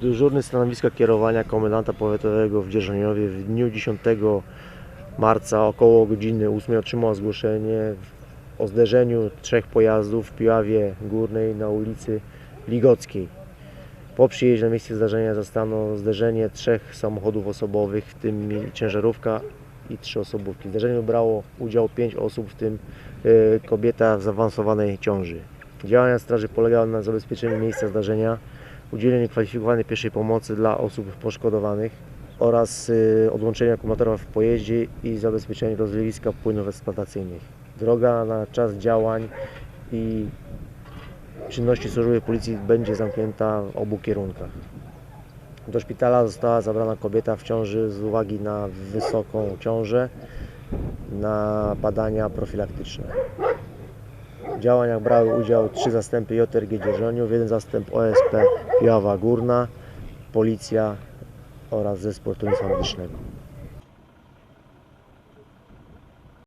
Dyżurny stanowiska kierowania komendanta powiatowego w Dzierżoniowie w dniu 10 marca około godziny 8 otrzymał zgłoszenie o zderzeniu trzech pojazdów w Piławie Górnej na ulicy Ligockiej. Po przyjeździe na miejsce zdarzenia zastano zderzenie trzech samochodów osobowych, w tym ciężarówka i trzy osobówki. W zdarzeniu brało udział pięć osób, w tym e, kobieta w zaawansowanej ciąży. Działania straży polegały na zabezpieczeniu miejsca zdarzenia, udzieleniu kwalifikowanej pierwszej pomocy dla osób poszkodowanych oraz y, odłączeniu akumulatora w pojeździe i zabezpieczeniu rozlewiska płynów eksploatacyjnych. Droga na czas działań i czynności służbowej policji będzie zamknięta w obu kierunkach. Do szpitala została zabrana kobieta w ciąży z uwagi na wysoką ciążę na badania profilaktyczne. Działaniach brały udział trzy zastępy JRG Dzierżoniów, jeden zastęp OSP Piława Górna, policja oraz zespół ratownictwa medycznego.